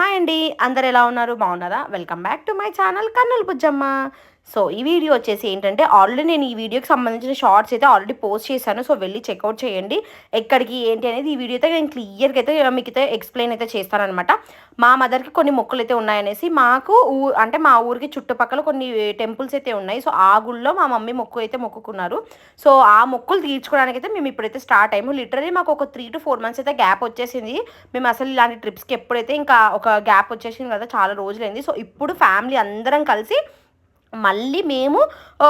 Hi అండి. అందరు ఎలా ఉన్నారు? బాగున్నారా? Welcome back to my channel కన్నుల బుజ్జమ్మ సో ఈ వీడియో వచ్చేసి ఏంటంటే ఆల్రెడీ నేను ఈ వీడియోకి సంబంధించిన షార్ట్స్ అయితే ఆల్రెడీ పోస్ట్ చేశాను. సో వెళ్ళి చెక్అవుట్ చేయండి. ఎక్కడికి ఏంటి అనేది ఈ వీడియో అయితే నేను క్లియర్గా అయితే మీకు అయితే ఎక్స్ప్లెయిన్ అయితే చేస్తానమాట మా మదర్కి కొన్ని మొక్కలు అయితే ఉన్నాయనేసి మాకు ఊ అంటే మా ఊరికి చుట్టుపక్కల కొన్ని టెంపుల్స్ అయితే ఉన్నాయి. సో ఆ గుళ్ళో మా మమ్మీ మొక్కు అయితే మొక్కుకున్నారు. సో ఆ మొక్కులు తీర్చుకోవడానికి అయితే మేము ఇప్పుడైతే స్టార్ట్ అయ్యాము. లిటరలీ మాకు ఒక త్రీ టు ఫోర్ మంత్స్ అయితే గ్యాప్ వచ్చేసింది. మేము అసలు ఇలాంటి ట్రిప్స్కి ఎప్పుడైతే ఇంకా ఒక గ్యాప్ వచ్చేసింది కదా చాలా రోజులైంది. సో ఇప్పుడు ఫ్యామిలీ అందరం కలిసి మళ్ళీ మేము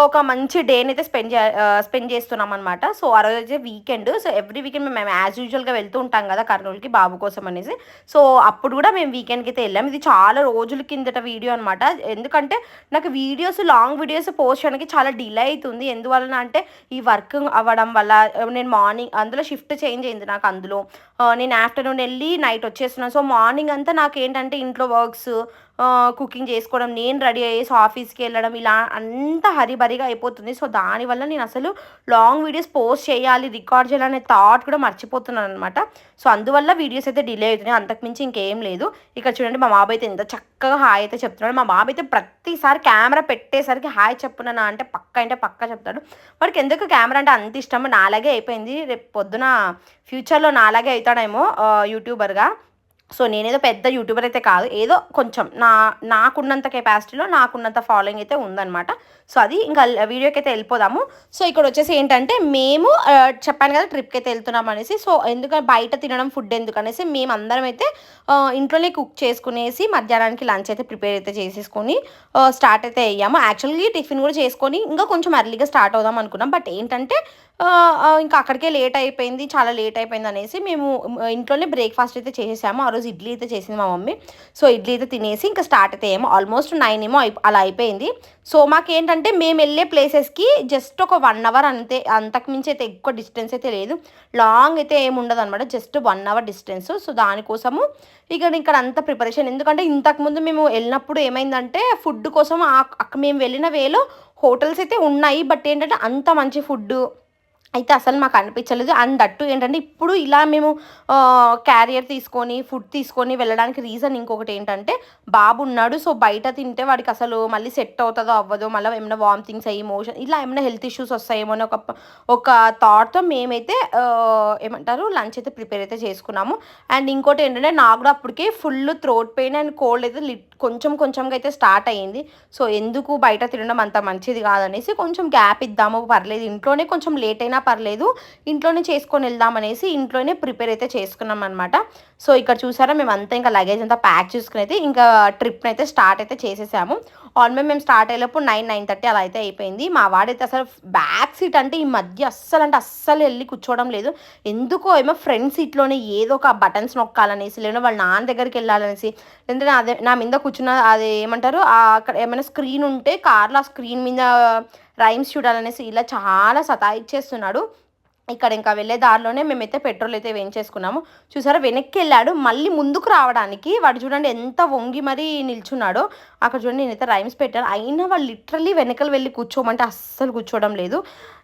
ఒక మంచి డేని అయితే స్పెండ్ చే స్పెండ్ చేస్తున్నాం అనమాట సో ఆ రోజు అయితే వీకెండ్. సో ఎవ్రీ వీకెండ్ మేము యాజ్ యూజువల్గా వెళ్తూ ఉంటాం కదా కర్నూలుకి బాబు కోసం అనేసి. సో అప్పుడు కూడా మేము వీకెండ్కి అయితే వెళ్ళాం. ఇది చాలా రోజుల కిందట వీడియో అనమాట ఎందుకంటే నాకు వీడియోస్ లాంగ్ వీడియోస్ పోస్ట్ చేయడానికి చాలా డిలే అవుతుంది. ఎందువలన అంటే ఈ వర్క్ అవ్వడం వల్ల నేను మార్నింగ్ అందులో షిఫ్ట్ చేంజ్ అయింది నాకు అందులో. నేను ఆఫ్టర్నూన్ వెళ్ళి నైట్ వచ్చేస్తున్నాను సో మార్నింగ్ అంతా నాకు ఏంటంటే ఇంట్లో వర్క్స్ కుకింగ్ చేసుకోవడం నేను రెడీ అయ్యేసి ఆఫీస్కి వెళ్ళడం ఇలా అంతా హరిబరిగా అయిపోతుంది. సో దానివల్ల నేను అసలు లాంగ్ వీడియోస్ పోస్ట్ చేయాలి రికార్డ్ చేయాలనే థాట్ కూడా మర్చిపోతున్నాను అనమాట సో అందువల్ల వీడియోస్ అయితే డిలే అవుతున్నాయి. అంతకుమించి ఇంకేం లేదు. ఇక్కడ చూడండి మా బాబాయ్ అయితే ఎంత చక్కగా హాయ్ అయితే చెప్తున్నాడు. మా బాబాయ్ అయితే ప్రతిసారి కెమెరా పెట్టేసరికి హాయ్ చెప్పున్నానా అంటే పక్క అంటే పక్క చెప్తాడు. వాడికి ఎందుకు కెమెరా అంటే అంత ఇష్టం నాలాగే అయిపోయింది. రేపు పొద్దున ఫ్యూచర్లో నాలాగే అవుతాడేమో యూట్యూబర్గా సో నేనేదో పెద్ద యూట్యూబర్ అయితే కాదు ఏదో కొంచెం నా నాకున్నంత కెపాసిటీలో నాకున్నంత ఫాలోయింగ్ అయితే ఉందన్నమాట. సో అది ఇంకా వీడియోకి అయితే వెళ్ళిపోదాము. సో ఇక్కడ వచ్చేసి ఏంటంటే మేము చెప్పాను కదా ట్రిప్కి అయితే వెళ్తున్నాం అనేసి. సో ఎందుకంటే బయట తినడం ఫుడ్ ఎందుకు అనేసి మేము అందరం అయితే ఇంట్లోనే కుక్ చేసుకునేసి మధ్యాహ్నానికి లంచ్ అయితే ప్రిపేర్ అయితే చేసేసుకొని స్టార్ట్ అయితే అయ్యాము. యాక్చువల్లీ టిఫిన్ కూడా చేసుకొని ఇంకా కొంచెం అర్లీగా స్టార్ట్ అవుదాం అనుకున్నాం. బట్ ఏంటంటే ఇంకా అక్కడికే లేట్ అయిపోయింది చాలా లేట్ అయిపోయింది అనేసి మేము ఇంట్లోనే బ్రేక్ఫాస్ట్ అయితే చేసేసాము. ఆ రోజు ఇడ్లీ అయితే చేసింది మా మమ్మీ. సో ఇడ్లీ అయితే తినేసి ఇంకా స్టార్ట్ అయితే ఏమో ఆల్మోస్ట్ నైన్ ఏమో అలా అయిపోయింది. సో మాకేంటంటే మేము వెళ్ళే ప్లేసెస్కి జస్ట్ ఒక వన్ అవర్ అంతే అంతకుమించి అయితే ఎక్కువ డిస్టెన్స్ అయితే లేదు. లాంగ్ అయితే ఏమి ఉండదు అనమాట just one hour distance. So దానికోసము ఇక్కడ ఇక్కడ అంత ప్రిపరేషన్. ఎందుకంటే ఇంతకుముందు మేము వెళ్ళినప్పుడు ఏమైందంటే ఫుడ్ కోసం అక్కడ మేము వెళ్ళిన వేలో హోటల్స్ అయితే ఉన్నాయి. బట్ ఏంటంటే అంత మంచి ఫుడ్ అయితే అసలు మాకు అనిపించలేదు. అండ్ దట్టు ఏంటంటే ఇప్పుడు ఇలా మేము క్యారియర్ తీసుకొని ఫుడ్ తీసుకొని వెళ్ళడానికి రీజన్ ఇంకొకటి ఏంటంటే బాబు ఉన్నాడు సో బయట తింటే వాడికి అసలు మళ్ళీ సెట్ అవుతుందో అవ్వదో మళ్ళీ ఏమైనా వామిటింగ్స్ అయ్యి మోషన్ ఇలా ఏమైనా హెల్త్ ఇష్యూస్ వస్తాయేమో అని ఒక ఒక థాట్తో మేమైతే ఏమంటారు లంచ్ అయితే ప్రిపేర్ అయితే చేసుకున్నాము. అండ్ ఇంకోటి ఏంటంటే నాకు కూడా అప్పటికే full throat pain and cold అయితే లిట్ కొంచెం కొంచెంగా అయితే స్టార్ట్ అయ్యింది. సో ఎందుకు బయట తినడం అంత మంచిది కాదనేసి కొంచెం గ్యాప్ ఇద్దాము పర్లేదు ఇంట్లోనే కొంచెం లేట్ అయినా పర్లేదు ఇంట్లోనే చేసుకొని వెళ్దామనేసి ఇంట్లోనే ప్రిపేర్ అయితే చేసుకున్నాం అనమాట సో ఇక్కడ చూసారా మేము అంతా ఇంకా లగేజ్ అంతా ప్యాక్ చేసుకుని అయితే ఇంకా ట్రిప్ని అయితే స్టార్ట్ అయితే చేసేసాము. ఆల్మోస్ట్ మేము స్టార్ట్ అయ్యేటప్పుడు నైన్ నైన్ థర్టీ అలా అయితే అయిపోయింది. మా వాడైతే అసలు బ్యాక్ సీట్ అంటే ఈ మధ్య అస్సలు అంటే అస్సలు వెళ్ళి కూర్చోవడం లేదు. ఎందుకో ఏమో ఫ్రంట్ సీట్లోనే ఏదో ఒక బటన్స్ నొక్కాలనేసి లేదా వాళ్ళ నాన్న దగ్గరికి వెళ్ళాలనేసి లేదంటే అదే నా మీద కూర్చున్న అది ఏమంటారు అక్కడ ఏమైనా స్క్రీన్ ఉంటే కార్లో ఆ స్క్రీన్ మీద రైమ్స్ చూడాలనేసి ఇలా చాలా సతాయిచ్చేస్తున్నాడు. ఇక్కడ ఇంకా వెళ్ళే దారిలోనే మేమైతే పెట్రోల్ అయితే వేయించేసుకున్నాము. చూసారా వెనక్కి వెళ్ళాడు. మళ్ళీ ముందుకు రావడానికి వాడు చూడండి ఎంత వంగి మరీ నిల్చున్నాడో. అక్కడ చూడండి నేనైతే రైమ్స్ పెట్టాను. అయినా వాళ్ళు లిటరలీ వెనకలు వెళ్ళి కూర్చోమంటే అస్సలు కూర్చోవడం లేదు.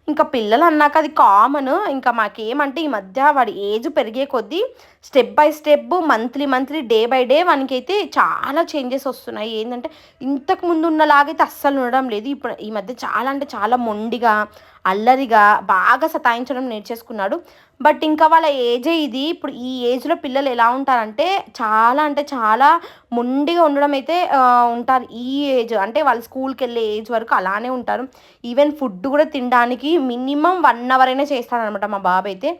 ఇంకా పిల్లలు అన్నాక అది కామన్. ఇంకా మాకేమంటే ఈ మధ్య వాడి ఏజ్ పెరిగే కొద్దీ step by step monthly monthly day by day వానికైతే చాలా చేంజెస్ వస్తున్నాయి. ఏంటంటే ఇంతకు ముందు ఉన్నలాగైతే అస్సలు ఉండడం లేదు. ఇప్పుడు ఈ మధ్య చాలా అంటే చాలా మొండిగా అల్లరిగా బాగా సతాయించడం నేర్చేసుకున్నాడు. బట్ ఇంకా వాళ్ళ ఏజే ఇది. ఇప్పుడు ఈ ఏజ్లో పిల్లలు ఎలా ఉంటారంటే చాలా అంటే చాలా మొండిగా ఉండడం అయితే ఉంటారు. ఈ ఏజ్ అంటే వాళ్ళు స్కూల్కి వెళ్ళే ఏజ్ వరకు అలానే ఉంటారు. ఈవెన్ ఫుడ్ కూడా తినడానికి మినిమం వన్ అవర్ అయినా చేస్తారనమాట మా బాబు అయితే.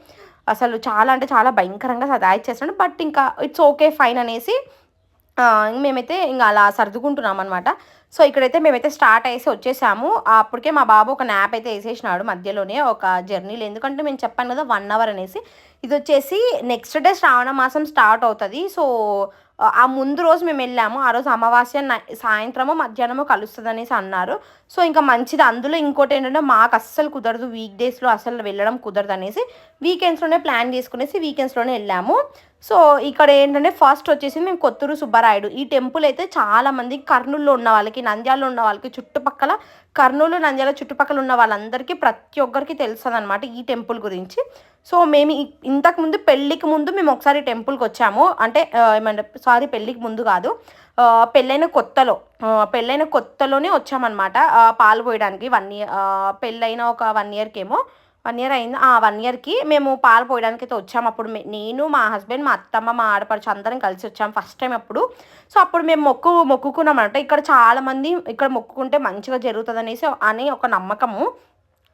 అసలు చాలా అంటే చాలా భయంకరంగా సదాయిచ్చేస్తాడు బట్ ఇంకా ఇట్స్ ఓకే ఫైన్ అనేసి మేమైతే ఇంకా అలా సర్దుకుంటున్నాం అనమాట సో ఇక్కడైతే మేమైతే స్టార్ట్ అయ్యేసి వచ్చేసాము. అప్పటికే మా బాబు ఒక న్యాప్ అయితే వేసేసినాడు మధ్యలోనే ఒక జర్నీలో ఎందుకంటే మేము చెప్పాను కదా వన్ అవర్ అనేసి. ఇది వచ్చేసి నెక్స్ట్ డే శ్రావణ మాసం స్టార్ట్ అవుతుంది. సో ఆ ముందు రోజు మేము వెళ్ళాము. ఆ రోజు అమావాస్య సాయంత్రము మధ్యాహ్నము కలుస్తుంది అనేసి అన్నారు. సో ఇంకా మంచిది. అందులో ఇంకోటి ఏంటంటే మాకు అస్సలు కుదరదు. వీక్ డేస్లో అసలు వెళ్ళడం కుదరదు అనేసి వీకెండ్స్లోనే ప్లాన్ చేసుకునేసి వీకెండ్స్లోనే వెళ్ళాము. సో ఇక్కడ ఏంటంటే ఫస్ట్ వచ్చేసి మేము కొత్తూరు సుబ్బారాయుడు. ఈ టెంపుల్ అయితే చాలామంది కర్నూలులో ఉన్న వాళ్ళకి నంద్యాలలో ఉన్న వాళ్ళకి చుట్టుపక్కల కర్నూలు నంద్యాల చుట్టుపక్కల ఉన్న వాళ్ళందరికీ ప్రతి ఒక్కరికి తెలుస్తుంది అనమాట ఈ టెంపుల్ గురించి. సో మేము ఇంతకు ముందు పెళ్ళికి ముందు మేము ఒకసారి టెంపుల్కి వచ్చాము. అంటే ఏమంటే సారీ పెళ్ళికి ముందు కాదు. పెళ్ళైన కొత్తలో పెళ్ళైన కొత్తలోనే వచ్చామన్నమాట. పాలు పోయడానికి వన్ ఇయర్ పెళ్ళైన ఒక వన్ ఇయర్కేమో. ఏమో వన్ ఇయర్ అయింది. ఆ వన్ ఇయర్కి మేము పాలు పోయడానికి అయితే వచ్చాము అప్పుడు నేను మా హస్బెండ్ మా అత్తమ్మ మా ఆడపడుచు అందరం కలిసి వచ్చాము ఫస్ట్ టైం అప్పుడు. సో అప్పుడు మేము మొక్కు మొక్కుకున్నాం అనమాట ఇక్కడ చాలామంది ఇక్కడ మొక్కుకుంటే మంచిగా జరుగుతుంది అనేసి అని ఒక నమ్మకము.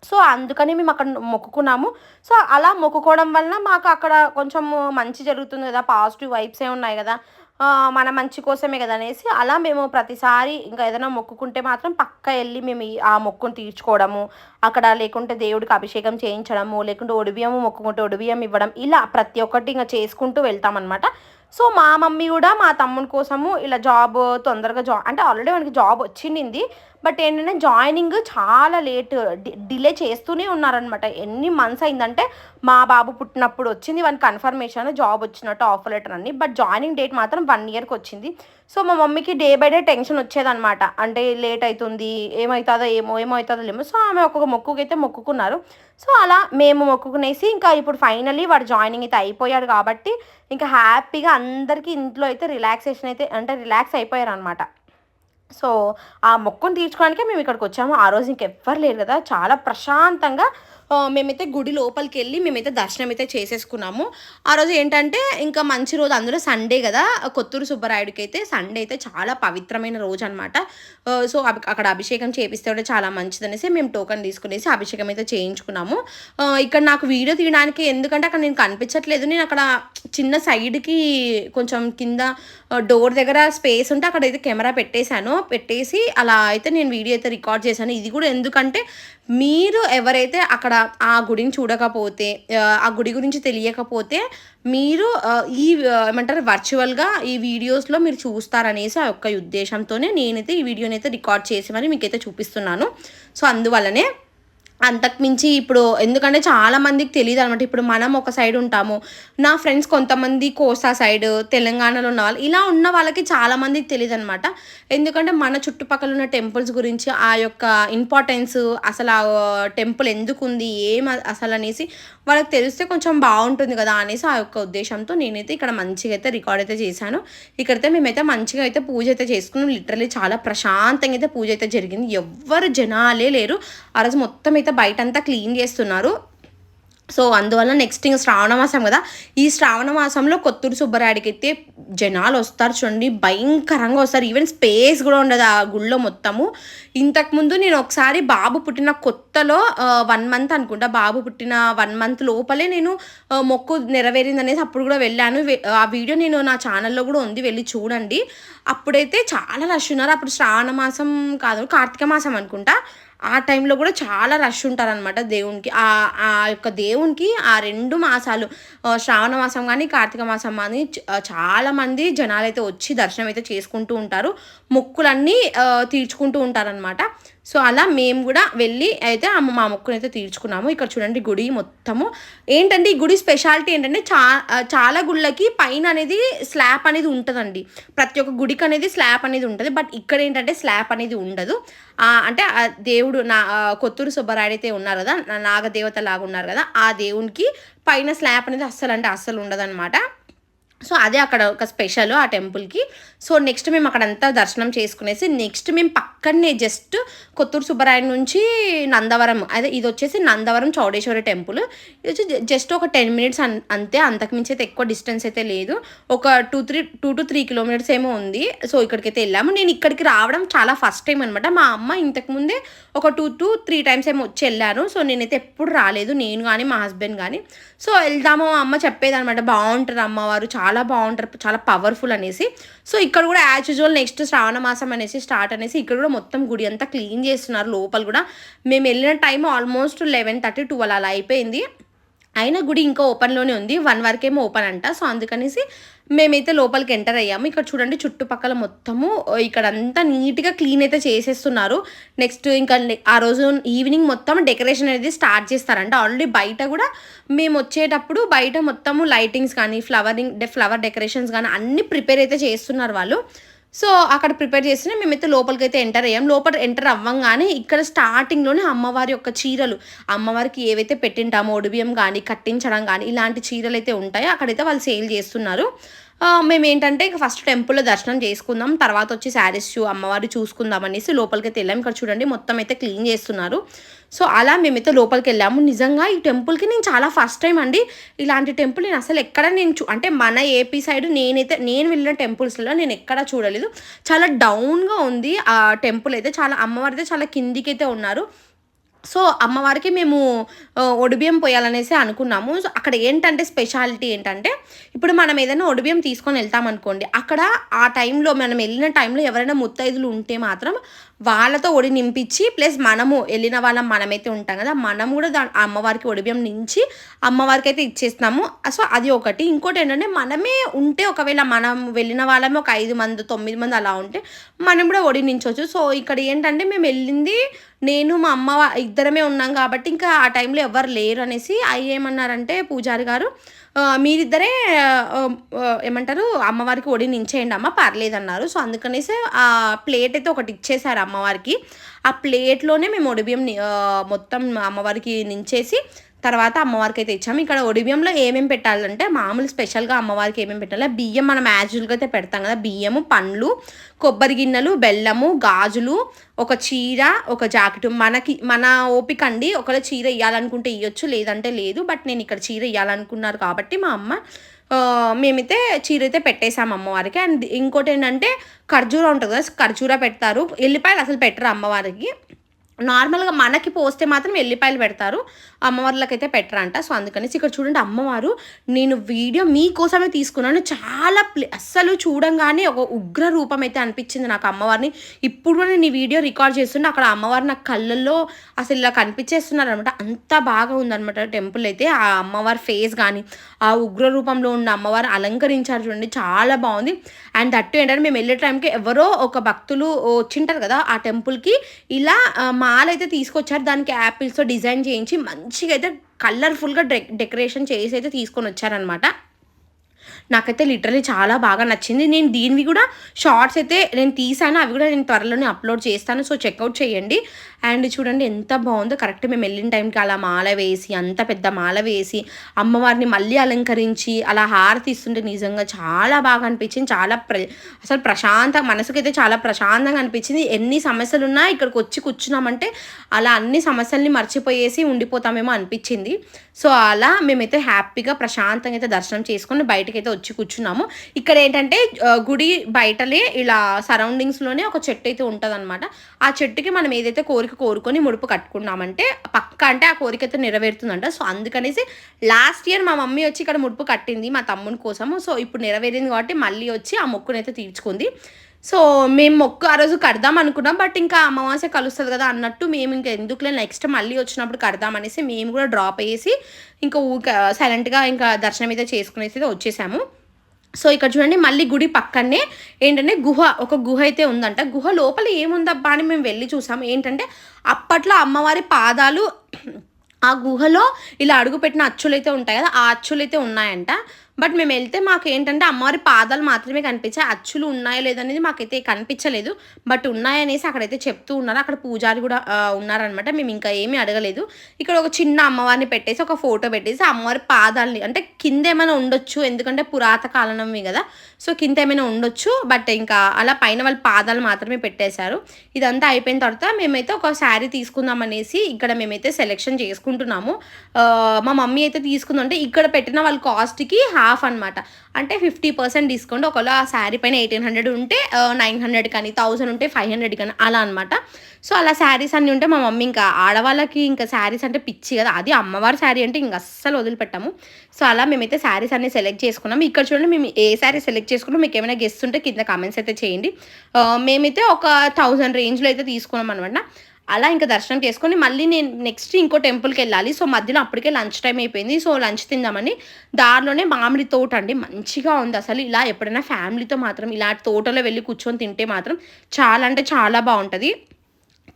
సో అందుకని మేము అక్కడ మొక్కుకున్నాము. సో అలా మొక్కుకోవడం వలన మాకు అక్కడ కొంచెం మంచి జరుగుతుంది కదా పాజిటివ్ వైబ్సే ఉన్నాయి కదా మన మంచి కోసమే కదా అనేసి అలా మేము ప్రతిసారి ఇంకా ఏదైనా మొక్కుకుంటే మాత్రం పక్క వెళ్ళి మేము ఆ మొక్కును తీర్చుకోవడము అక్కడ లేకుంటే దేవుడికి అభిషేకం చేయించడము లేకుంటే ఒడిబియ్యము మొక్కుకుంటే ఒడిబియ్యం ఇవ్వడం ఇలా ప్రతి ఒక్కటి ఇంకా చేసుకుంటూ వెళ్తామన్నమాట. సో మా మమ్మీ కూడా మా తమ్ముని కోసము ఇలా జాబ్ తొందరగా జా అంటే ఆల్రెడీ మనకి జాబ్ వచ్చింది బట్ ఏంటంటే జాయినింగ్ చాలా లేట్ డిలే చేస్తూనే ఉన్నారనమాట ఎన్ని మంత్స్ అయిందంటే మా బాబు పుట్టినప్పుడు వచ్చింది. వన్ కన్ఫర్మేషన్ జాబ్ వచ్చినట్టు ఆఫర్ లెటర్ అన్ని. బట్ జాయినింగ్ డేట్ మాత్రం వన్ ఇయర్కి వచ్చింది. సో మా మమ్మీకి డే బై డే టెన్షన్ వచ్చేదనమాట అంటే లేట్ అవుతుంది ఏమవుతుందో ఏమో ఏమవుతుందో లేమో. సో ఆమె ఒక్కొక్క మొక్కుకైతే మొక్కుకున్నారు. సో అలా మేము మొక్కుకునేసి ఇంకా ఇప్పుడు ఫైనలీ వాడు జాయినింగ్ అయితే అయిపోయాడు కాబట్టి ఇంకా హ్యాపీగా అందరికీ ఇంట్లో అయితే రిలాక్సేషన్ అయితే అంటే రిలాక్స్ అయిపోయారు అనమాట సో ఆ మొక్కను తీర్చుకోవడానికే మేము ఇక్కడికి వచ్చాము. ఆ రోజు ఇంకెవ్వరు లేరు కదా. చాలా ప్రశాంతంగా మేమైతే గుడి లోపలికి వెళ్ళి మేమైతే దర్శనం అయితే చేసేసుకున్నాము. ఆ రోజు ఏంటంటే ఇంకా మంచి రోజు అందులో సండే కదా కొత్తూరు సుబ్బరాయుడికి అయితే సండే అయితే చాలా పవిత్రమైన రోజు అనమాట సో అక్కడ అభిషేకం చేపిస్తే కూడా చాలా మంచిదనేసి మేము టోకన్ తీసుకునేసి అభిషేకం అయితే చేయించుకున్నాము ఇక్కడ నాకు వీడియో తీయడానికి ఎందుకంటే అక్కడ నేను కనిపించట్లేదు. నేను అక్కడ చిన్న సైడ్కి కొంచెం కింద డోర్ దగ్గర స్పేస్ ఉంటే అక్కడ అయితే కెమెరా పెట్టేశాను. పెట్టేసి అలా అయితే నేను వీడియో అయితే రికార్డ్ చేశాను. ఇది కూడా ఎందుకంటే మీరు ఎవరైతే అక్కడ ఆ గుడిని చూడకపోతే ఆ గుడి గురించి తెలియకపోతే మీరు ఈ ఏమంటారు వర్చువల్గా ఈ వీడియోస్లో మీరు చూస్తారనేసి ఆ యొక్క ఉద్దేశంతోనే నేనైతే ఈ వీడియోని అయితే రికార్డ్ చేసి మరి మీకైతే చూపిస్తున్నాను. సో అందువల్లనే అంతకుమించి ఇప్పుడు ఎందుకంటే చాలా మందికి తెలియదు అనమాట ఇప్పుడు మనం ఒక సైడ్ ఉంటాము. నా ఫ్రెండ్స్ కొంతమంది కోస్తా సైడ్ తెలంగాణలో ఉన్న వాళ్ళు ఇలా ఉన్న వాళ్ళకి చాలా మందికి తెలియదు అనమాట ఎందుకంటే మన చుట్టుపక్కల ఉన్న టెంపుల్స్ గురించి ఆ యొక్క ఇంపార్టెన్స్ అసలు ఆ టెంపుల్ ఎందుకు ఉంది ఏం అసలు అనేసి వాళ్ళకి తెలిస్తే కొంచెం బాగుంటుంది కదా అనేసి ఆ యొక్క ఉద్దేశంతో నేనైతే ఇక్కడ మంచిగా అయితే రికార్డ్ అయితే చేశాను. ఇక్కడైతే మేమైతే మంచిగా అయితే పూజ అయితే చేసుకున్నాం. లిటరలీ చాలా ప్రశాంతంగా అయితే పూజ అయితే జరిగింది. ఎవ్వరు జనాలే లేరు. ఆ రోజు మొత్తం అయితే బయటంతా క్లీన్ చేస్తున్నారు. సో అందువల్ల నెక్స్ట్ ఇంకా శ్రావణ మాసం కదా. ఈ శ్రావణ మాసంలో కొత్తూరు సుబ్బరాడికి అయితే జనాలు వస్తారు చూడండి భయంకరంగా వస్తారు. ఈవెన్ స్పేస్ కూడా ఉండదు ఆ గుళ్ళో మొత్తము. ఇంతకుముందు నేను ఒకసారి బాబు పుట్టిన కొత్తలో వన్ మంత్ అనుకుంటా. బాబు పుట్టిన వన్ మంత్ లోపలే నేను మొక్కు నెరవేరింది అనేసి అప్పుడు కూడా వెళ్ళాను. ఆ వీడియో నేను నా ఛానల్లో కూడా ఉంది వెళ్ళి చూడండి. అప్పుడైతే చాలా రష్ ఉన్నారు. అప్పుడు శ్రావణ మాసం కాదు కార్తీక మాసం అనుకుంటా. ఆ టైంలో కూడా చాలా రష్ ఉంటారనమాట దేవునికి. ఆ ఆ యొక్క దేవునికి ఆ రెండు మాసాలు శ్రావణ మాసం కానీ కార్తీక మాసం కానీ చాలామంది జనాలు అయితే వచ్చి దర్శనం అయితే చేసుకుంటూ ఉంటారు. మొక్కులన్నీ తీర్చుకుంటూ ఉంటారనమాట సో అలా మేము కూడా వెళ్ళి అయితే అమ్మ మా మొక్కుని అయితే తీర్చుకున్నాము. ఇక్కడ చూడండి గుడి మొత్తము. ఏంటంటే ఈ గుడి స్పెషాలిటీ ఏంటంటే చా చాలా గుళ్ళకి పైన అనేది స్లాబ్ అనేది ఉంటుందండి. ప్రతి ఒక్క గుడికి అనేది స్లాబ్ అనేది ఉంటుంది. బట్ ఇక్కడ ఏంటంటే స్లాబ్ అనేది ఉండదు. అంటే దేవుడు నా కొత్తూరు సుబ్బరాయుడు అయితే ఉన్నారు కదా నాగదేవత లాగా ఉన్నారు కదా ఆ దేవునికి పైన స్లాబ్ అనేది అస్సలు అంటే అస్సలు ఉండదన్నమాట. సో అదే అక్కడ ఒక స్పెషల్ ఆ టెంపుల్కి. సో నెక్స్ట్ మేము అక్కడంతా దర్శనం చేసుకునేసి నెక్స్ట్ మేము పక్కనే జస్ట్ కొత్తూరు సుబ్బరాయ నుంచి నందవరం అదే ఇది వచ్చేసి నందవరం చౌడేశ్వరి టెంపుల్. ఇది వచ్చి జస్ట్ ఒక టెన్ మినిట్స్ అన్ అంతే అంతకుమించి అయితే ఎక్కువ డిస్టెన్స్ అయితే లేదు. ఒక two three two to three kilometres ఏమో ఉంది. సో ఇక్కడికైతే వెళ్ళాము. నేను ఇక్కడికి రావడం చాలా ఫస్ట్ టైం అనమాట మా అమ్మ ఇంతకుముందే ఒక టూ టు త్రీ టైమ్స్ ఏమో వచ్చి వెళ్ళాను. సో నేనైతే ఎప్పుడు రాలేదు. నేను కానీ మా హస్బెండ్ కానీ సో వెళ్దాము అమ్మ చెప్పేదనమాట బాగుంటారు అమ్మవారు చాలా బాగుంటారు చాలా పవర్ఫుల్ అనేసి. సో ఇక్కడ కూడా యాజ్ యూజువల్ నెక్స్ట్ శ్రావణ మాసం అనేసి స్టార్ట్ అనేసి ఇక్కడ కూడా మొత్తం గుడి అంతా క్లీన్ చేస్తున్నారు. లోపల కూడా మేము వెళ్ళిన time almost eleven thirty twelve అలా అయిపోయింది. అయినా గుడి ఇంకా ఓపెన్లోనే ఉంది. వన్ వరకేమో ఓపెన్ అంట. సో అందుకనేసి మేమైతే లోపలికి ఎంటర్ అయ్యాము. ఇక్కడ చూడండి చుట్టుపక్కల మొత్తము ఇక్కడ అంతా నీట్గా క్లీన్ అయితే చేసేస్తున్నారు. నెక్స్ట్ ఇంకా ఆ రోజు ఈవినింగ్ మొత్తం డెకరేషన్ అనేది స్టార్ట్ చేస్తారంట. ఆల్రెడీ బయట కూడా మేము వచ్చేటప్పుడు బయట మొత్తము లైటింగ్స్ కానీ ఫ్లవరింగ్ ఫ్లవర్ డెకరేషన్స్ కానీ అన్ని ప్రిపేర్ అయితే చేస్తున్నారు వాళ్ళు. సో అక్కడ ప్రిపేర్ చేసిన మేమైతే లోపలికి అయితే ఎంటర్ అయ్యాం. లోపల ఎంటర్ అవ్వంగానే ఇక్కడ స్టార్టింగ్లోనే అమ్మవారి యొక్క చీరలు అమ్మవారికి ఏవైతే పెట్టింటామో ఒడిబియ్యం కానీ కట్టించడం కానీ ఇలాంటి చీరలు అయితే ఉంటాయో అక్కడైతే వాళ్ళు సేల్ చేస్తున్నారు. మేము ఏంటంటే ఇక ఫస్ట్ టెంపుల్లో దర్శనం చేసుకుందాం తర్వాత వచ్చి శారీస్ చూ అమ్మవారి చూసుకుందాం అనేసి లోపలికి వెళ్ళాము వెళ్ళాం. ఇక్కడ చూడండి మొత్తం అయితే క్లీన్ చేస్తున్నారు. సో అలా మేమైతే లోపలికి వెళ్ళాము. నిజంగా ఈ టెంపుల్కి నేను చాలా ఫస్ట్ టైం అండి. ఇలాంటి టెంపుల్ నేను అసలు ఎక్కడ నేను చూ అంటే మన ఏపీ సైడ్ నేనైతే నేను వెళ్ళిన టెంపుల్స్లో నేను ఎక్కడ చూడలేదు. చాలా డౌన్గా ఉంది ఆ టెంపుల్ అయితే. చాలా అమ్మవారి అయితే చాలా కిందికి అయితే ఉన్నారు. సో అమ్మవారికి మేము ఒడిబియం పోయాలనేసి అనుకున్నాము. సో అక్కడ ఏంటంటే స్పెషాలిటీ ఏంటంటే ఇప్పుడు మనం ఏదైనా ఒడిబియం తీసుకొని వెళ్తాం అనుకోండి అక్కడ ఆ టైంలో మనం వెళ్ళిన టైంలో ఎవరైనా ముత్తైదులు ఉంటే మాత్రం వాళ్ళతో ఒడి నింపించి ప్లస్ మనము వెళ్ళిన వాళ్ళం మనమైతే ఉంటాం కదా మనం కూడా దా అమ్మవారికి ఒడిబియం నుంచి అమ్మవారికి అయితే ఇచ్చేస్తున్నాము. సో అది ఒకటి. ఇంకోటి ఏంటంటే మనమే ఉంటే ఒకవేళ మనం వెళ్ళిన వాళ్ళమే ఒక ఐదు మంది తొమ్మిది మంది అలా ఉంటే మనం కూడా ఒడి నించవచ్చు సో ఇక్కడ ఏంటంటే మేము వెళ్ళింది నేను మా అమ్మ ఇద్దరమే ఉన్నాం కాబట్టి ఇంకా ఆ టైంలో ఎవరు లేరు అనేసి అవి ఏమన్నారంటే పూజారి గారు మీరిద్దరే ఏమంటారు అమ్మవారికి ఒడి నించేయండి అమ్మ పర్లేదన్నారు. సో అందుకనేసి ఆ ప్లేట్ అయితే ఒకటి ఇచ్చేసారు అమ్మవారికి. ఆ ప్లేట్లోనే మేము ఒడిబియ్యం మొత్తం అమ్మవారికి నించేసి తర్వాత అమ్మవారికి అయితే ఇచ్చాము. ఇక్కడ ఒడిబియ్యంలో ఏమేమి పెట్టాలంటే మామూలు స్పెషల్గా అమ్మవారికి ఏమేమి పెట్టాలి బియ్యం మనం యాజువల్గా అయితే పెడతాం కదా. బియ్యము పండ్లు కొబ్బరి గిన్నెలు బెల్లము గాజులు ఒక చీర ఒక జాకెట్. మనకి మన ఓపిక అండి ఒకవేళ చీర ఇవ్వాలనుకుంటే ఇవ్వచ్చు లేదంటే లేదు. బట్ నేను ఇక్కడ చీర ఇవ్వాలనుకున్నారు కాబట్టి మా అమ్మ మేమైతే చీర అయితే పెట్టేసాం అమ్మవారికి. అండ్ ఇంకోటి ఏంటంటే ఖర్జూర ఉంటుంది కదా ఖర్జూర పెడతారు. ఎల్లిపాయలు అసలు పెట్టరు అమ్మవారికి. నార్మల్గా మనకి పోస్తే మాత్రం ఎల్లిపాయలు పెడతారు. అమ్మవార్లకి అయితే పెట్టరంట. సో అందుకనేసి ఇక్కడ చూడండి అమ్మవారు నేను వీడియో మీకోసమే తీసుకున్నాను. చాలా ప్లే అస్సలు చూడంగానే ఒక ఉగ్ర రూపం అయితే అనిపించింది నాకు అమ్మవారిని. ఇప్పుడు కూడా నేను ఈ వీడియో రికార్డ్ చేస్తున్నా అక్కడ అమ్మవారు నా కళ్ళల్లో అసలు ఇలా కనిపించేస్తున్నారు అనమాట అంత బాగా ఉందనమాట టెంపుల్ అయితే. ఆ అమ్మవారి ఫేస్ కానీ ఆ ఉగ్ర రూపంలో ఉన్న అమ్మవారు అలంకరించారు చూడండి. చాలా బాగుంది. అండ్ దట్టు ఏంటంటే మేము వెళ్ళే టైంకి ఎవరో ఒక భక్తులు వచ్చింటారు కదా ఆ టెంపుల్కి. ఇలా మా మాల అయితే తీసుకొచ్చారు. దానికి యాపిల్స్తో డిజైన్ చేయించి మంచిగా అయితే కలర్ఫుల్గా డె డెకరేషన్ చేసి అయితే తీసుకొని వచ్చారనమాట నాకైతే లిటరలీ చాలా బాగా నచ్చింది. నేను దీనివి కూడా షార్ట్స్ అయితే నేను తీసాను. అవి కూడా నేను త్వరలోనే అప్లోడ్ చేస్తాను. సో చెక్అవుట్ చేయండి. అండ్ చూడండి ఎంత బాగుందో. కరెక్ట్ మేము వెళ్ళిన టైంకి అలా మాల వేసి అంత పెద్ద మాల వేసి అమ్మవారిని మళ్ళీ అలంకరించి అలా హారతి ఇస్తుంటే నిజంగా చాలా బాగా అనిపించింది. చాలా ప్ర అసలు ప్రశాంత మనసుకైతే చాలా ప్రశాంతంగా అనిపించింది. ఎన్ని సమస్యలు ఉన్నా ఇక్కడికి వచ్చి కూర్చున్నామంటే అలా అన్ని సమస్యల్ని మర్చిపోయేసి ఉండిపోతామేమో అనిపించింది. సో అలా మేమైతే హ్యాపీగా ప్రశాంతంగా అయితే దర్శనం చేసుకొని బయటకి అయితే వచ్చి కూర్చున్నాము. ఇక్కడ ఏంటంటే గుడి బయటలే ఇలా సరౌండింగ్స్లోనే ఒక చెట్టు అయితే ఉంటుంది ఆ చెట్టుకి మనం ఏదైతే కోరిక కోరుకొని ముడుపు కట్టుకున్నామంటే పక్క అంటే ఆ కోరిక అయితే నెరవేరుతుందంట. సో అందుకనేసి లాస్ట్ ఇయర్ మా మమ్మీ వచ్చి ఇక్కడ ముడుపు కట్టింది మా తమ్ముని కోసము. సో ఇప్పుడు నెరవేరింది కాబట్టి మళ్ళీ వచ్చి ఆ మొక్కునైతే తీర్చుకుంది. సో మేము మొక్కు ఆ రోజు కడదాం అనుకున్నాం. బట్ ఇంకా అమావాస్య కలుస్తుంది కదా అన్నట్టు మేము ఇంకా ఎందుకులే నెక్స్ట్ మళ్ళీ వచ్చినప్పుడు కడదాం అనేసి మేము కూడా డ్రాప్ అయ్యేసి ఇంకా ఊక సైలెంట్గా ఇంకా దర్శనం అయితే చేసుకునేసి అయితే వచ్చేసాము. సో ఇక్కడ చూడండి మళ్ళీ గుడి పక్కనే ఏంటంటే గుహ ఒక గుహ అయితే ఉందంట. గుహ లోపల ఏముందబ్బా అని మేము వెళ్ళి చూసాము ఏంటంటే అప్పట్లో అమ్మవారి పాదాలు ఆ గుహలో ఇలా అడుగుపెట్టిన అచ్చులు అయితే ఉంటాయి కదా ఆ అచ్చులు అయితే ఉన్నాయంట. బట్ మేము వెళ్తే మాకు ఏంటంటే అమ్మవారి పాదాలు మాత్రమే కనిపించాయి. అచ్చులు ఉన్నాయో లేదనేది మాకైతే కనిపించలేదు. బట్ ఉన్నాయనేసి అక్కడైతే చెప్తూ ఉన్నారు. అక్కడ పూజారి కూడా ఉన్నారనమాట మేము ఇంకా ఏమీ అడగలేదు. ఇక్కడ ఒక చిన్న అమ్మవారిని పెట్టేసి ఒక ఫోటో పెట్టేసి అమ్మవారి పాదాలని అంటే కింద ఏమైనా ఉండొచ్చు. ఎందుకంటే పురాత కాలనవి కదా. సో కింద ఏమైనా ఉండొచ్చు. బట్ ఇంకా అలా పైన వాళ్ళ పాదాలు మాత్రమే పెట్టేశారు. ఇదంతా అయిపోయిన తర్వాత మేమైతే ఒక శారీ తీసుకుందాం అనేసి ఇక్కడ మేమైతే సెలెక్షన్ చేసుకుంటున్నాము. మా మమ్మీ అయితే తీసుకుందంటే ఇక్కడ పెట్టిన వాళ్ళ కాస్ట్కి హాఫ్ అనమాట అంటే ఫిఫ్టీ పర్సెంట్ డిస్కౌంట్. ఒకవేళ ఆ శారీ పైన ఎయిటీన్ హండ్రెడ్ ఉంటే నైన్ హండ్రెడ్ కానీ థౌసండ్ ఉంటే ఫైవ్ హండ్రెడ్ కానీ అలా అనమాట సో అలా శారీస్ అన్నీ ఉంటే మా మమ్మీ ఇంకా ఆడవాళ్ళకి ఇంకా శారీస్ అంటే పిచ్చి కదా. అది అమ్మవారి శారీ అంటే ఇంక అస్సలు వదిలిపెట్టాము. సో అలా మేమైతే శారీస్ అన్ని సెలెక్ట్ చేసుకున్నాం. ఇక్కడ చూడండి మేము ఏ శారీ సెలెక్ట్ చేసుకున్నాం మీకు ఏమైనా గెస్ట్ ఉంటే కింద కామెంట్స్ అయితే చేయండి. మేమైతే ఒక థౌజండ్ రేంజ్లో అయితే తీసుకున్నాం అనమాట అలా ఇంకా దర్శనం చేసుకొని మళ్ళీ నేను నెక్స్ట్ ఇంకో టెంపుల్కి వెళ్ళాలి సో మధ్యలో అప్పటికే లంచ్ టైం అయిపోయింది. సో లంచ్ తిందామని దారిలోనే మామిడి తోట అండి. మంచిగా ఉంది అసలు. ఇలా ఎప్పుడైనా ఫ్యామిలీతో మాత్రం ఇలా తోటలో వెళ్ళి కూర్చొని తింటే మాత్రం చాలా అంటే చాలా బాగుంటుంది.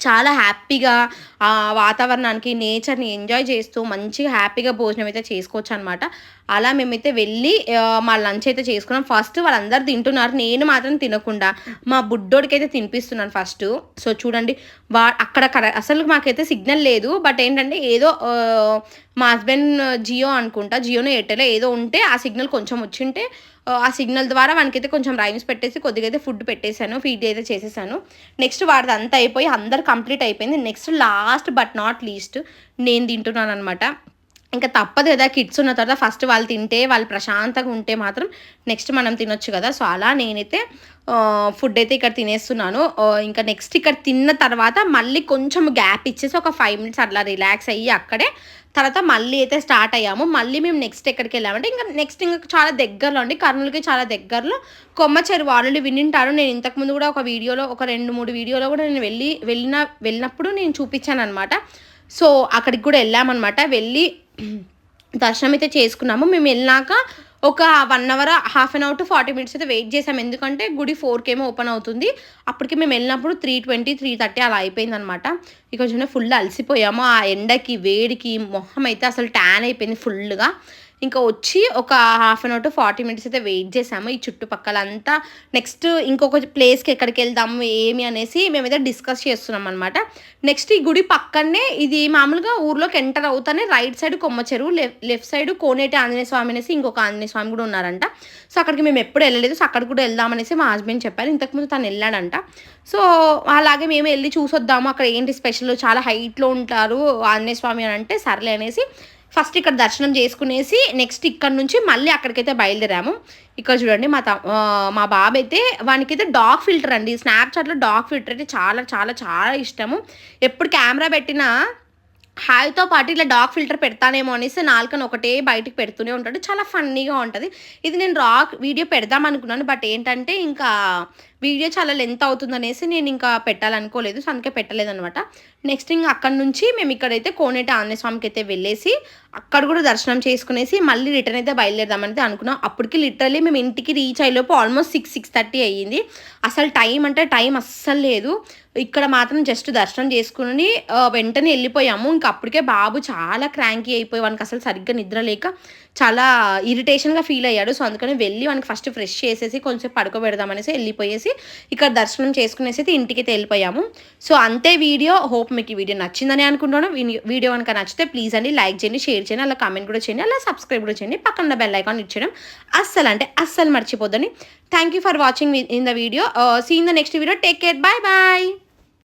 చాలా హ్యాపీగా ఆ వాతావరణానికి నేచర్ని ఎంజాయ్ చేస్తూ మంచిగా హ్యాపీగా భోజనం అయితే చేసుకోవచ్చు అనమాట అలా మేమైతే వెళ్ళి మా లంచ్ అయితే చేసుకున్నాం. ఫస్ట్ వాళ్ళందరూ తింటున్నారు. నేను మాత్రం తినకుండా మా బుడ్డోడికి అయితే తినిపిస్తున్నాను ఫస్ట్. సో చూడండి వా అక్కడ అసలు మాకైతే సిగ్నల్ లేదు. బట్ ఏంటంటే ఏదో మా హస్బెండ్ జియో అనుకుంటా జియోనో ఎయిర్టెల్ ఏదో ఉంటే ఆ సిగ్నల్ కొంచెం వచ్చింటే ఆ సిగ్నల్ ద్వారా వానికైతే కొంచెం రైమ్స్ పెట్టేసి కొద్దిగా అయితే ఫుడ్ పెట్టేశాను ఫీడ్ అయితే చేసేసాను. నెక్స్ట్ వాడిది అంతా అయిపోయి అందరు కంప్లీట్ అయిపోయింది. Next last but not least నేను తింటున్నాను అనమాట ఇంకా తప్పదు కదా కిడ్స్ ఉన్న తర్వాత ఫస్ట్ వాళ్ళు తింటే వాళ్ళు ప్రశాంతంగా ఉంటే మాత్రం నెక్స్ట్ మనం తినొచ్చు కదా. సో అలా నేనైతే ఫుడ్ అయితే ఇక్కడ తినేస్తున్నాను. ఇంకా నెక్స్ట్ ఇక్కడ తిన్న తర్వాత మళ్ళీ కొంచెం గ్యాప్ ఇచ్చేసి ఒక ఫైవ్ మినిట్స్ అట్లా రిలాక్స్ అయ్యి అక్కడే తర్వాత మళ్ళీ అయితే స్టార్ట్ అయ్యాము. మళ్ళీ మేము నెక్స్ట్ ఎక్కడికి వెళ్ళామంటే ఇంకా నెక్స్ట్ ఇంకా చాలా దగ్గరలో అండి. కర్నూలుకి చాలా దగ్గరలో కొమ్మ చెరువు ఆల్రెడీ వినింటారు. నేను ఇంతకుముందు కూడా ఒక వీడియోలో ఒక రెండు మూడు వీడియోలో కూడా నేను వెళ్ళి వెళ్ళిన వెళ్ళినప్పుడు నేను చూపించాను అనమాట సో అక్కడికి కూడా వెళ్ళామన్నమాట. వెళ్ళి దర్శనం అయితే చేసుకున్నాము. మేము వెళ్ళాక ఒక one hour half an hour to forty minutes అయితే వెయిట్ చేసాం ఎందుకంటే గుడి ఫోర్కి ఏమో ఓపెన్ అవుతుంది. అప్పటికి మేము వెళ్ళినప్పుడు త్రీ ట్వంటీ త్రీ థర్టీ అలా అయిపోయింది అనమాట ఇక కొంచెం ఫుల్ అలసిపోయాము. ఆ ఎండకి వేడికి మొహం అయితే అసలు ట్యాన్ అయిపోయింది ఫుల్గా ఇంకా వచ్చి ఒక half an hour to forty minutes అయితే వెయిట్ చేసాము ఈ చుట్టుపక్కల అంతా నెక్స్ట్ ఇంకొక ప్లేస్కి ఎక్కడికి వెళ్దాము ఏమి అనేసి మేమైతే డిస్కస్ చేస్తున్నాం అనమాట నెక్స్ట్ ఈ గుడి పక్కనే ఇది మామూలుగా ఊర్లోకి ఎంటర్ అవుతానే రైట్ సైడ్ కొమ్మ చెరువు లెఫ్ట్ సైడ్ కోనేటి ఆంజనేయ స్వామి అనేసి ఇంకొక ఆంజనేయ స్వామి కూడా ఉన్నారంట. సో అక్కడికి మేము ఎప్పుడు వెళ్ళలేదు. సో అక్కడికి కూడా వెళ్దామనేసి మా హస్బెండ్ చెప్పారు. ఇంతకుముందు తను వెళ్ళాడంట. సో అలాగే మేము వెళ్ళి చూసొద్దాము. అక్కడ ఏంటి స్పెషల్ చాలా హైట్లో ఉంటారు ఆంజనేయ స్వామి అని అంటే సర్లే అనేసి ఫస్ట్ ఇక్కడ దర్శనం చేసుకునేసి నెక్స్ట్ ఇక్కడ నుంచి మళ్ళీ అక్కడికైతే బయలుదేరాము. ఇక్కడ చూడండి మా మా బాబు అయితే వానికైతే డాగ్ ఫిల్టర్ అండి. స్నాప్చాట్లో డాగ్ ఫిల్టర్ అయితే చాలా చాలా చాలా ఇష్టము. ఎప్పుడు కెమెరా పెట్టినా హాయ్తో పాటు ఇట్లా డాగ్ ఫిల్టర్ పెడతానేమో అనేసి నాలుకను ఒకటే బయటికి పెడుతూనే ఉంటాడు. చాలా ఫన్నీగా ఉంటుంది. ఇది నేను రాక్ వీడియో పెడదాం అనుకున్నాను. బట్ ఏంటంటే ఇంకా వీడియో చాలా లెంత్ అవుతుందనేసి నేను ఇంకా పెట్టాలనుకోలేదు సో అందుకే పెట్టలేదనమాట నెక్స్ట్ ఇంకా అక్కడ నుంచి మేము ఇక్కడైతే కోనేటి ఆంజనేయ స్వామికి అయితే వెళ్ళేసి అక్కడ కూడా దర్శనం చేసుకునేసి మళ్ళీ రిటర్న్ అయితే బయలుదేరదామని అనుకున్నాం. అప్పటికి లిటరలీ మేము ఇంటికి రీచ్ అయ్యేలోపు ఆల్మోస్ట్ సిక్స్ సిక్స్ థర్టీ అయ్యింది. అసలు టైం అంటే టైం అస్సలు లేదు. ఇక్కడ మాత్రం జస్ట్ దర్శనం చేసుకుని వెంటనే వెళ్ళిపోయాము. ఇంకా అప్పటికే బాబు చాలా క్రాంకీ అయిపోయి వానికి అసలు సరిగ్గా నిద్ర లేక చాలా ఇరిటేషన్గా ఫీల్ అయ్యాడు. సో అందుకని వెళ్ళి వానికి ఫస్ట్ ఫ్రెష్ చేసేసి కొంచెం పడుకోబెడదామనేసి వెళ్ళిపోయేసి ఇక్కడ దర్శనం చేసుకునేసి అయితే ఇంటికి వెళ్ళిపోయాము. సో అంతే వీడియో. హోప్ మీకు ఈ వీడియో నచ్చిందని అనుకుంటున్నాను. వీడియో కనుక నచ్చితే ప్లీజ్ అండి లైక్ చేయండి షేర్ చేయండి అలా కామెంట్ కూడా చేయండి అలా సబ్స్క్రైబ్ కూడా చేయండి. పక్కన బెల్ ఐకాన్ ఇచ్చేయడం అస్సలు అంటే అస్సలు మర్చిపోద్దని thank you for watching in the video see in the next video take care bye bye